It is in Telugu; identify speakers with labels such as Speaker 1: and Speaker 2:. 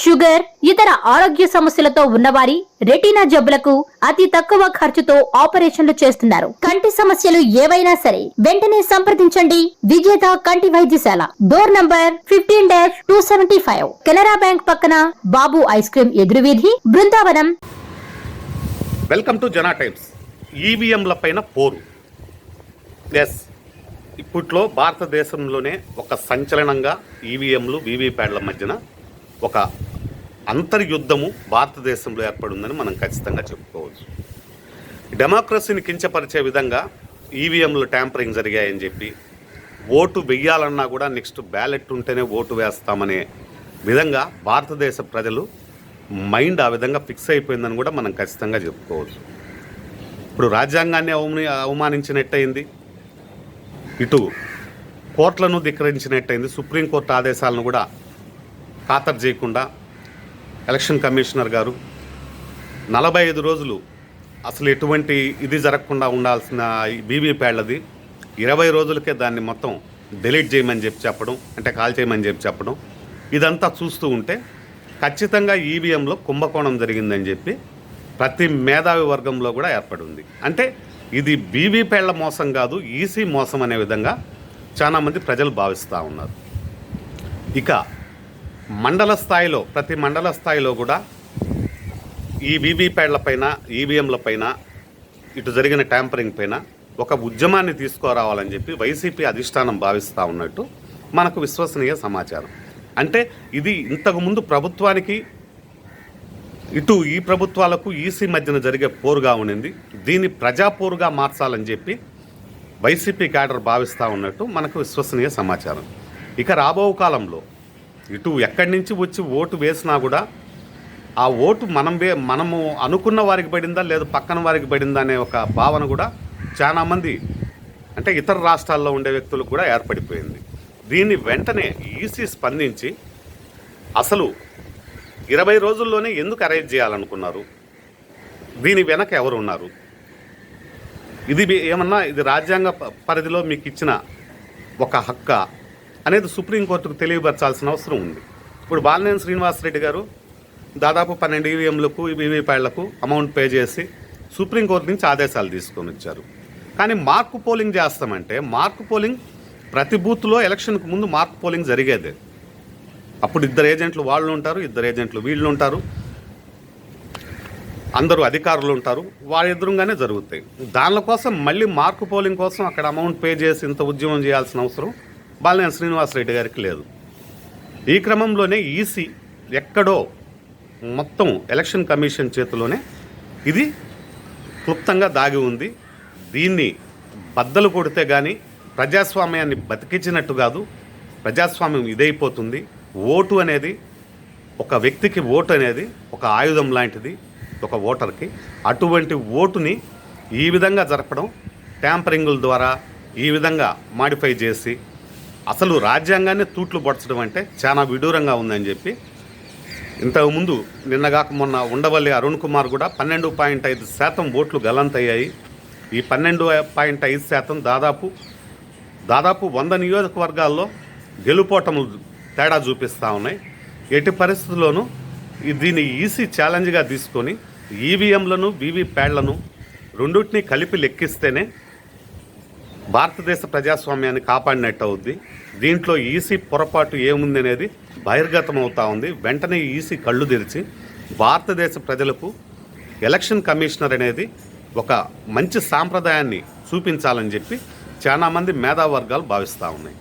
Speaker 1: షుగర్ ఇతర ఆరోగ్య సమస్యలతో ఉన్నవారి రెటీనా జబ్బులకు అతి తక్కువ ఖర్చుతో ఆపరేషన్లు చేస్తున్నారు. కంటి సమస్యలు ఏవైనా సరే వెంటనే సంప్రదించండి. విజేత కంటి వైద్యశాల. Door number fifteen dash two seventy five. Canara bank పక్కన Babu ice cream ఎదురువీధి Brindavanam.
Speaker 2: Welcome to Jana times. ఈవీఎంల పైన పోరు. ఎస్ ఇప్పట్లో భారతదేశంలోనే ఒక సంచలనంగా ఈవీఎంలు వీవీప్యాడ్ల మధ్యన ఒక అంతర్యుద్ధము భారతదేశంలో ఏర్పడిందని మనం ఖచ్చితంగా చెప్పుకోవచ్చు. డెమోక్రసీని కించపరిచే విధంగా ఈవీఎంలు ట్యాంపరింగ్ జరిగాయని చెప్పి ఓటు వెయ్యాలన్నా కూడా నెక్స్ట్ బ్యాలెట్ ఉంటేనే ఓటు వేస్తామనే విధంగా భారతదేశ ప్రజలు మైండ్ ఆ విధంగా ఫిక్స్ అయిపోయిందని కూడా మనం ఖచ్చితంగా చెప్పుకోవచ్చు. ఇప్పుడు రాజ్యాంగాన్ని అవమాని అవమానించినట్టయింది. ఇటు కోర్టులను ధిక్కరించినట్టయింది. సుప్రీంకోర్టు ఆదేశాలను కూడా ఖాతరు చేయకుండా ఎలక్షన్ కమిషనర్ గారు నలభై ఐదు రోజులు అసలు ఎటువంటి ఇది జరగకుండా ఉండాల్సిన బీబీ ప్యాడ్లది ఇరవై రోజులకే దాన్ని మొత్తం డిలీట్ చేయమని చెప్పి చెప్పడం అంటే కాల్ చేయమని చెప్పి చెప్పడం ఇదంతా చూస్తూ ఉంటే ఖచ్చితంగా ఈవీఎంలో కుంభకోణం జరిగిందని చెప్పి ప్రతి మేధావి వర్గంలో కూడా ఏర్పడింది అంటే ఇది బీబీ పేళ్ళ మోసం కాదు ఈసీ మోసం అనే విధంగా చాలామంది ప్రజలు భావిస్తూ ఉన్నారు. ఇక మండల స్థాయిలో ప్రతి మండల స్థాయిలో కూడా ఈ వీవీప్యాడ్ల పైన ఈవీఎంల పైన ఇటు జరిగిన ట్యాంపరింగ్ పైన ఒక ఉద్యమాన్ని తీసుకురావాలని చెప్పి వైసీపీ అధిష్టానం భావిస్తూ ఉన్నట్టు మనకు విశ్వసనీయ సమాచారం. అంటే ఇది ఇంతకుముందు ప్రభుత్వానికి ఇటు ఈ ప్రభుత్వాలకు ఈసీ మధ్యన జరిగే పోరుగా ఉండింది దీన్ని ప్రజాపోరుగా మార్చాలని చెప్పి వైసీపీ క్యాడర్ భావిస్తూ ఉన్నట్టు మనకు విశ్వసనీయ సమాచారం. ఇక రాబో కాలంలో ఇటు ఎక్కడి నుంచి వచ్చి ఓటు వేసినా కూడా ఆ ఓటు మనం వే మనము అనుకున్న వారికి పడిందా లేదా పక్కన వారికి పడిందా అనే ఒక భావన కూడా చాలామంది అంటే ఇతర రాష్ట్రాల్లో ఉండే వ్యక్తులకు కూడా ఏర్పడిపోయింది. దీన్ని వెంటనే ఈసీ స్పందించి అసలు ఇరవై రోజుల్లోనే ఎందుకు అరేంజ్ చేయాలనుకున్నారు? దీని వెనక ఎవరు ఉన్నారు ఇది ఏమన్నా ఇది రాజ్యాంగ ప- పరిధిలో మీకు ఇచ్చిన ఒక హక్క? అనేది సుప్రీంకోర్టుకు తెలియపరచాల్సిన అవసరం ఉంది. ఇప్పుడు బాలినేని శ్రీనివాసరెడ్డి గారు దాదాపు పన్నెండు ఈవీఎంలకు ఈవీపీలకు అమౌంట్ పే చేసి సుప్రీంకోర్టు నుంచి ఆదేశాలు తీసుకొని వచ్చారు. కానీ మార్క్ పోలింగ్ చేస్తామంటే మార్క్ పోలింగ్ ప్రతి బూత్లో ఎలక్షన్కు ముందు మార్క్ పోలింగ్ జరిగేదే. అప్పుడు ఇద్దరు ఏజెంట్లు వాళ్ళు ఉంటారు ఇద్దరు ఏజెంట్లు వీళ్ళు ఉంటారు. అందరూ అధికారులు ఉంటారు వారి ఎదురుగానే జరుగుతాయి. దానిల కోసం మళ్ళీ మార్క్ పోలింగ్ కోసం అక్కడ అమౌంట్ పే చేసి ఇంత ఉద్యమం చేయాల్సిన అవసరం బాలినేని శ్రీనివాసరెడ్డి గారికి లేదు. ఈ క్రమంలోనే ఈసీ ఎక్కడో మొత్తం ఎలక్షన్ కమిషన్ చేతిలోనే ఇది క్లుప్తంగా దాగి ఉంది. దీన్ని బద్దలు కొడితే కానీ ప్రజాస్వామ్యాన్ని బతికించినట్టు కాదు. ప్రజాస్వామ్యం ఇదైపోతుంది. ఓటు అనేది ఒక వ్యక్తికి ఓటు అనేది ఒక ఆయుధం లాంటిది. ఒక ఓటర్కి అటువంటి ఓటుని ఈ విధంగా జరపడం ట్యాంపరింగుల ద్వారా ఈ విధంగా మాడిఫై చేసి అసలు రాజ్యాంగాన్ని తూట్లు పడచడం అంటే చాలా విడూరంగా ఉందని చెప్పి ఇంతకుముందు నిన్నగాక మొన్న ఉండవల్లి అరుణ్ కుమార్ కూడా పన్నెండు పాయింట్ ఐదు శాతం ఓట్లు గలంతయ్యాయి. ఈ పన్నెండు పాయింట్ ఐదు శాతం దాదాపు దాదాపు వంద నియోజకవర్గాల్లో గెలుపోటములు తేడా చూపిస్తూ ఉన్నాయి. ఎట్టి పరిస్థితుల్లోనూ దీన్ని ఈసీ ఛాలెంజ్గా తీసుకొని ఈవీఎంలను వీవీప్యాడ్లను రెండింటినీ కలిపి లెక్కిస్తేనే భారతదేశ ప్రజాస్వామ్యాన్ని కాపాడినట్టు అవుద్ది దీంట్లో ఈసీ పొరపాటు ఏముంది అనేది బహిర్గతం అవుతా ఉంది. వెంటనే ఈసీ కళ్ళు తెరిచి భారతదేశ ప్రజలకు ఎలక్షన్ కమిషనర్ అనేది ఒక మంచి సాంప్రదాయాన్ని చూపించాలని చెప్పి చాలామంది మేధావర్గాలు భావిస్తూ ఉన్నాయి.